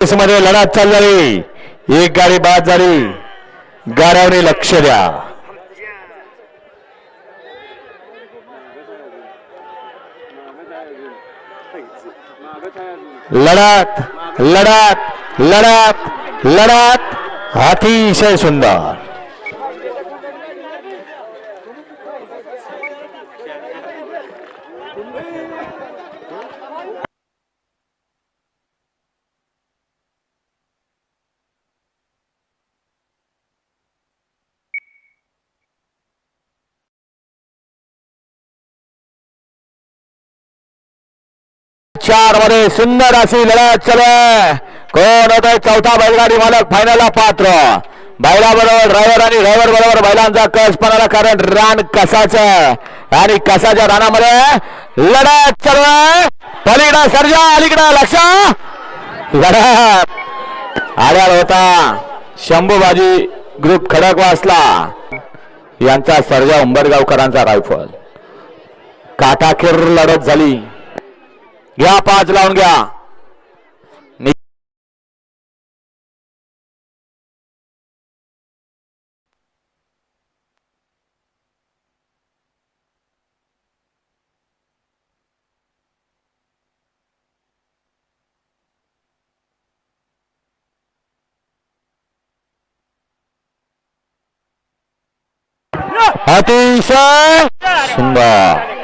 मध्ये लढत चालणारी एक गाडी बाद झाली. गाड्यावर लक्ष द्या. लढत लढत लढत लढत. अतिशय सुंदर. चारमध्ये सुंदर अशी लढत चल कोण होत चौथा बैलगाडी मालक फायनलला पात्र. बैला बरोबर ड्रायव्हर आणि ड्रायव्हर बरोबर बैलांचा कस पणाला कारण रान कसाचं आहे. आणि कसाच्या रानामध्ये लढत चल पलीकडं सर्जा अलीकडं लक्ष. लढत. आल्यावर होता शंभूबाजी ग्रुप खडक वाचला यांचा सर्जा उंबरगावकरांचा रायफल. काटाखेर लढत झाली. घ्या पाच लावून घ्या. अतिशय सुंदर.